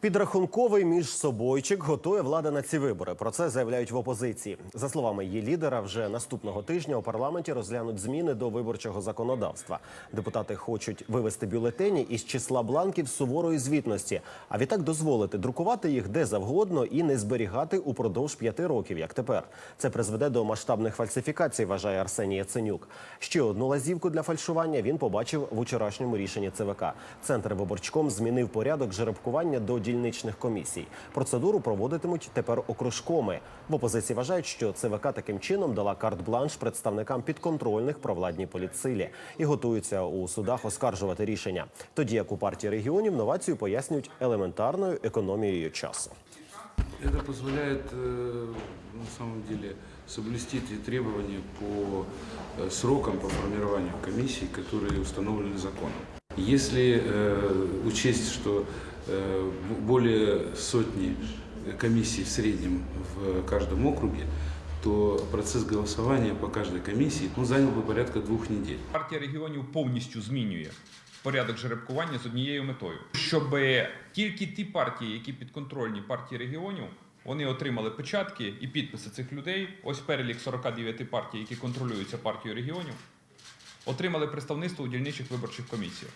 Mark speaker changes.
Speaker 1: Підрахунковий міжсобойчик готує влада на ці вибори. Про це заявляють в опозиції. За словами її лідера, вже наступного тижня у парламенті розглянуть зміни до виборчого законодавства. Депутати хочуть вивести бюлетені із числа бланків суворої звітності, а відтак дозволити друкувати їх де завгодно і не зберігати упродовж п'яти років, як тепер. Це призведе до масштабних фальсифікацій, вважає Арсеній Яценюк. Ще одну лазівку для фальшування він побачив в учорашньому рішенні ЦВК. Центр виборчком змінив порядок жеребкування до дільничних комісій. Процедуру проводитимуть тепер окружкоми. В опозиції вважають, що ЦВК таким чином дала карт-бланш представникам підконтрольних провладній політсилі і готуються у судах оскаржувати рішення. Тоді як у партії регіонів новацію пояснюють елементарною економією часу.
Speaker 2: Это позволяет э, на самом деле соблюсти те требования по э, срокам по формированию комиссий, которые установлены законом. Если э, учесть, что э, б- более сотни комиссий в среднем в каждом округе, то процесс голосования по каждой комиссии ну, занял бы порядка двух недель.
Speaker 3: Партія регіонів повністю змінює порядок жеребкування з однією метою, щоб тільки ті партії, які підконтрольні партії регіонів, вони отримали печатки і підписи цих людей. Ось перелік 49 партій, які контролюються партією регіонів, отримали представництво у дільничих виборчих комісіях.